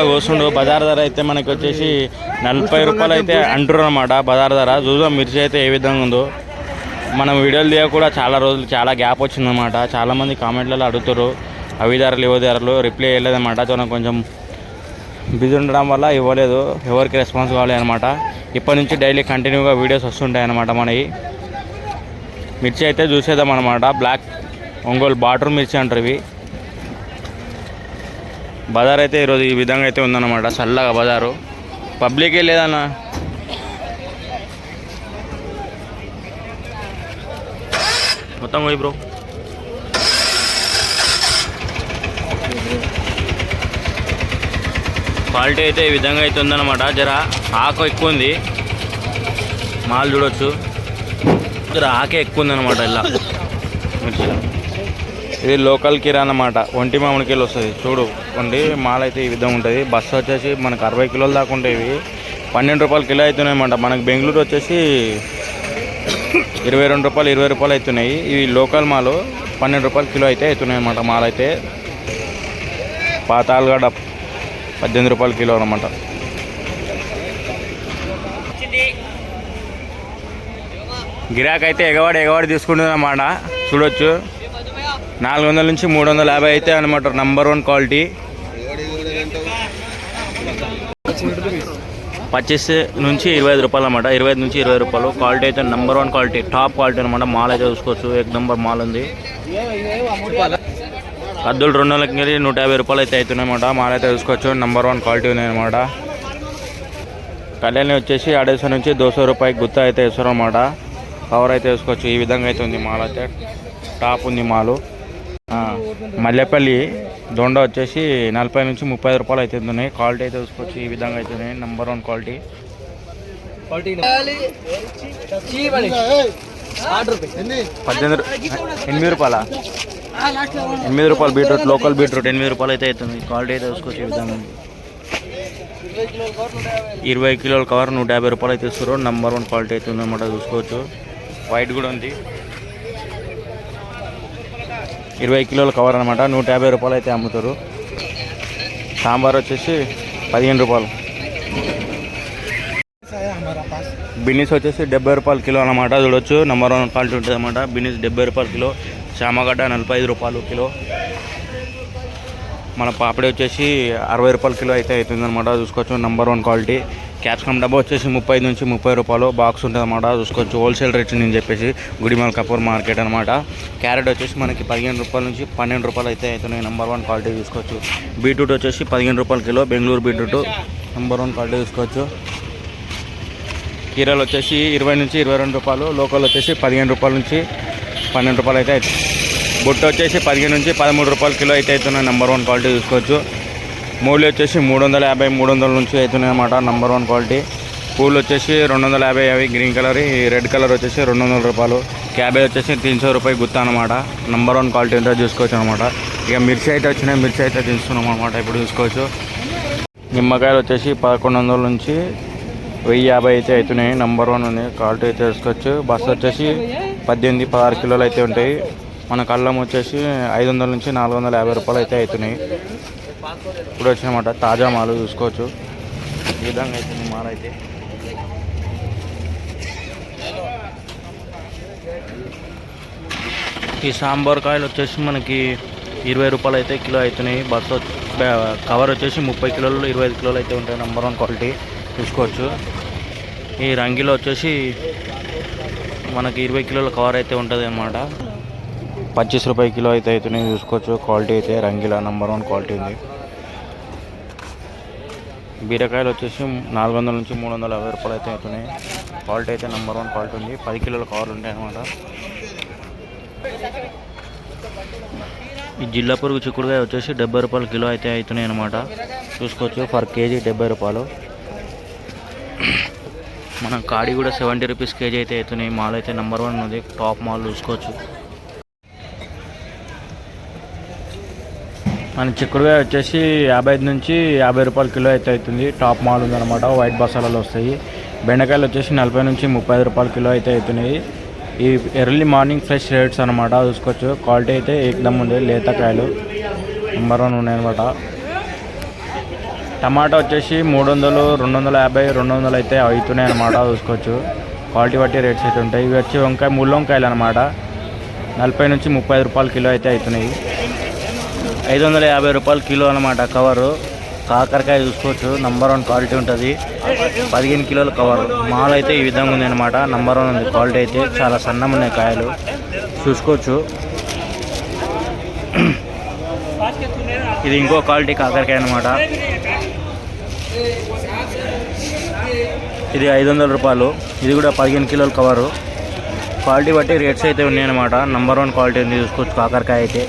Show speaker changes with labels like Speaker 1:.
Speaker 1: కోస్తుండు బజార్ ధర అయితే మనకి వచ్చేసి నలభై రూపాయలు అయితే అంటున్నారు అనమాట బజార్ ధర. చూద్దాం మిర్చి అయితే ఏ విధంగా ఉందో. మనం వీడియోలు తీయ కూడా చాలా రోజులు చాలా గ్యాప్ వచ్చిందనమాట చాలామంది కామెంట్లలో అడుగుతారు అవి ధరలు ఇవి ధరలు. రిప్లై వేయలేదన్నమాట సో కొంచెం బిజీ ఉండడం వల్ల ఇవ్వలేదు. ఎవరికి రెస్పాన్స్ కావాలి అనమాట ఇప్పటి నుంచి డైలీ కంటిన్యూగా వీడియోస్ వస్తుంటాయి అనమాట మనవి. మిర్చి అయితే చూసేద్దాం అనమాట బ్లాక్ ఒంగోలు బాటర్ మిర్చి అంటారు ఇవి. బజార్ అయితే ఈరోజు ఈ విధంగా అయితే ఉందన్నమాట. చల్లగా బజారు. పబ్లికే లేదన్న. మొత్తం పోయి బ్రో. క్వాలిటీ అయితే ఈ విధంగా అయితే ఉందన్నమాట. జర ఆకు ఎక్కువ ఉంది. మాల్ చూడొచ్చు. జర ఆకే ఎక్కువ ఉందన్నమాట ఇలా. మంచిగా ఇది లోకల్ కిరా అన్నమాట ఒంటి మామిడికాయలు వస్తుంది. చూడు కొండి మాల్ అయితే ఈ విధంగా ఉంటుంది. బస్సు వచ్చేసి మనకు అరవై కిలోలు దాకా ఉంటాయి పన్నెండు రూపాయలు కిలో అవుతున్నాయన్నమాట మనకు బెంగళూరు వచ్చేసి ఇరవై రెండు రూపాయలు ఇరవై రూపాయలు అవుతున్నాయి ఇవి లోకల్ మాలు పన్నెండు రూపాయలు కిలో అయితే అవుతున్నాయి అన్నమాట మాల్ అయితే పాతాలుగడ పద్దెనిమిది రూపాయలు కిలో అనమాట గిరాక్ అయితే ఎగవాడి ఎగవాడి తీసుకుంటుంది అన్నమాట. చూడొచ్చు. నాలుగు వందల నుంచి మూడు వందల యాభై అయితే అనమాట నంబర్ వన్ క్వాలిటీ పచ్చిస్ నుంచి ఇరవై ఐదు రూపాయలు అనమాట ఇరవై ఐదు నుంచి ఇరవై రూపాయలు. క్వాలిటీ అయితే number one quality top quality అనమాట మాల్ అయితే చూసుకోవచ్చు ఎక్ నెంబర్ మాల్ ఉంది. అద్దులు రెండు వందలకి వెళ్ళి నూట యాభై రూపాయలు అయితే అవుతున్నాయన్నమాట మాల్ అయితే చూసుకోవచ్చు నెంబర్ వన్ క్వాలిటీ ఉంది అనమాట కళ్యాణి వచ్చేసి అడేసో నుంచి దోసో రూపాయకి గుత్త అయితే వేస్తారు అనమాట కవర్ అయితే వేసుకోవచ్చు ఈ విధంగా అయితే ఉంది మాల్ అయితే. టాప్ ఉంది మాలు మల్లెపల్లి దొండ వచ్చేసి నలభై నుంచి ముప్పై రూపాయలు అయితే ఉన్నాయి. క్వాలిటీ అయితే చూసుకోవచ్చు. ఈ విధంగా అయితే ఉన్నాయి. నెంబర్ వన్ క్వాలిటీ పద్దెనిమిది ఎనిమిది రూపాయల? ఎనిమిది రూపాయలు బీట్రూట్ లోకల్ బీట్రూట్ ఎనిమిది రూపాయలు అయితే అవుతుంది. క్వాలిటీ అయితే చూసుకోవచ్చు ఈ విధంగా. ఇరవై కిలోల కవర్ నూట యాభై రూపాయలు అయితే ఇస్తారు నెంబర్ వన్ క్వాలిటీ అయితే ఉందన్నమాట చూసుకోవచ్చు. వైట్ కూడా ఉంది. ఇరవై కిలోల కవర్ అనమాట నూట యాభై రూపాయలు అయితే అమ్ముతారు. సాంబార్ వచ్చేసి పదిహేను రూపాయలు. బిన్నీస్ వచ్చేసి డెబ్బై రూపాయలు కిలో అనమాట చూడొచ్చు నెంబర్ వన్ క్వాలిటీ ఉంటుంది అనమాట బిన్నీస్ డెబ్బై రూపాయలు కిలో చామగడ్డ నలభై ఐదు రూపాయలు కిలో. మన పాపడి వచ్చేసి అరవై రూపాయల కిలో అయితే అవుతుంది అనమాట చూసుకోవచ్చు నెంబర్ వన్ క్వాలిటీ క్యాప్సికమ్ డబ్బా వచ్చేసి ముప్పై నుంచి ముప్పై రూపాయలు బాక్స్ ఉంటుంది అనమాట చూసుకోవచ్చు హోల్సేల్ రేట్ నేను చెప్పేసి గుడిమల్ కపూర్ మార్కెట్ అనమాట క్యారెట్ వచ్చేసి మనకి పదిహేను రూపాయల నుంచి పన్నెండు రూపాయలు అయితే అవుతున్నాయి నెంబర్ వన్ క్వాలిటీ తీసుకోవచ్చు బీట్రూట్ వచ్చేసి పదిహేను రూపాయల kilo Bengaluru beetroot number one quality తీసుకోవచ్చు కీరలు వచ్చేసి ఇరవై నుంచి ఇరవై రెండు రూపాయలు లోకల్ వచ్చేసి పదిహేను రూపాయల నుంచి పన్నెండు రూపాయలు అయితే బుట్ట వచ్చేసి పదిహేను నుంచి పదమూడు రూపాయల కిలో అయితే అవుతున్నాయి నెంబర్ వన్ క్వాలిటీ చూసుకోవచ్చు. మూలు వచ్చేసి మూడు వందల యాభై మూడు వందల నుంచి అవుతున్నాయి అన్నమాట నెంబర్ వన్ క్వాలిటీ పూలు వచ్చేసి రెండు వందల యాభై అవి గ్రీన్ కలర్ ఈ రెడ్ కలర్ వచ్చేసి రెండు వందల రూపాయలు. క్యాబేజ్ వచ్చేసి తీన్ రూపాయలు గుత్త అనమాట నెంబర్ వన్ క్వాలిటీ ఉంటే చూసుకోవచ్చు అనమాట ఇక మిర్చి అయితే వచ్చినాయి మిర్చి అయితే తీసుకున్నాం అనమాట ఇప్పుడు చూసుకోవచ్చు. నిమ్మకాయలు వచ్చేసి పదకొండు వందల నుంచి వెయ్యి యాభై అయితే అవుతున్నాయి నెంబర్ వన్ ఉంది. క్వాలిటీ అయితే తీసుకోవచ్చు బస్సు వచ్చేసి పద్దెనిమిది పదహారు కిలోలు అయితే ఉంటాయి. మన కళ్ళం వచ్చేసి ఐదు వందల నుంచి నాలుగు వందల యాభై రూపాయలు అయితే అవుతున్నాయి. ఇప్పుడు వచ్చినమాట తాజా మాలు చూసుకోవచ్చు. ఈ విధంగా అవుతుంది మాల అయితే. ఈ సాంబార్ కాయలు వచ్చేసి మనకి ఇరవై రూపాయలు అయితే కిలో అవుతున్నాయి. బస్ కవర్ వచ్చేసి ముప్పై కిలోలు ఇరవై ఐదు కిలోలు అయితే ఉంటాయి. నెంబర్ వన్ క్వాలిటీ చూసుకోవచ్చు. ఈ రంగిలో వచ్చేసి మనకి ఇరవై కిలోల కవర్ అయితే ఉంటుంది అనమాట పచ్చిస్ రూపాయ కిలో అయితే అవుతున్నాయి. చూసుకోవచ్చు. క్వాలిటీ అయితే రంగిలా నెంబర్ వన్ క్వాలిటీ ఉంది. బీరకాయలు వచ్చేసి నాలుగు వందల నుంచి మూడు వందల యాభై రూపాయలు అయితే అవుతున్నాయి. క్వాలిటీ అయితే నెంబర్ వన్ క్వాలిటీ ఉంది. పది కిలోల కవర్లు ఉంటాయి అనమాట ఈ జిల్లా పురుగు చిక్కుడుకాయ వచ్చేసి డెబ్బై రూపాయలు కిలో అయితే అవుతున్నాయి అనమాట చూసుకోవచ్చు పర్ కేజీ డెబ్బై రూపాయలు. మనం కాడి కూడా సెవెంటీ రూపీస్ కేజీ అయితే అవుతున్నాయి. మాల్ అయితే నెంబర్ వన్ ఉంది. టాప్ మాల్ చూసుకోవచ్చు. మన చిక్కుడుకాయ వచ్చేసి యాభై ఐదు నుంచి యాభై రూపాయల కిలో అయితే అవుతుంది. టాప్ మాల్ ఉందన్నమాట. వైట్ బసాలలో వస్తాయి. బెండకాయలు వచ్చేసి నలభై నుంచి ముప్పై ఐదు రూపాయల కిలో అయితే అవుతున్నాయి. ఈ ఎర్లీ మార్నింగ్ ఫ్రెష్ రేట్స్ అనమాట చూసుకోవచ్చు. క్వాలిటీ అయితే ఏకదమ్ ఉంది. లేతకాయలు. నెంబర్ వన్ ఉన్నాయన్నమాట. టమాటా వచ్చేసి మూడు వందలు రెండు వందల యాభై రెండు వందలు అయితే అవుతున్నాయి అన్నమాట. చూసుకోవచ్చు. క్వాలిటీ బట్టి రేట్స్ అయితే ఉంటాయి. ఇవి వచ్చి వంకాయ ముళ్ళు వంకాయలు అనమాట నలభై నుంచి ముప్పై ఐదు రూపాయలు కిలో అయితే అవుతున్నాయి. ఐదు వందల యాభై రూపాయలు కిలో అనమాట కవరు. కాకరకాయ చూసుకోవచ్చు నంబర్ వన్ క్వాలిటీ ఉంటుంది. పదిహేను కిలోల కవర్. మాల్ అయితే ఈ విధంగా ఉంది అనమాట నంబర్ వన్ ఉంది క్వాలిటీ అయితే. చాలా సన్నం ఉన్నాయి కాయలు. చూసుకోవచ్చు. ఇది ఇంకో క్వాలిటీ కాకరకాయ అనమాట ఇది ఐదు వందల రూపాయలు. ఇది కూడా పదిహేను కిలోల కవరు. క్వాలిటీ బట్టి రేట్స్ అయితే ఉన్నాయన్నమాట నంబర్ వన్ క్వాలిటీ ఉంది. చూసుకోవచ్చు కాకరకాయ అయితే.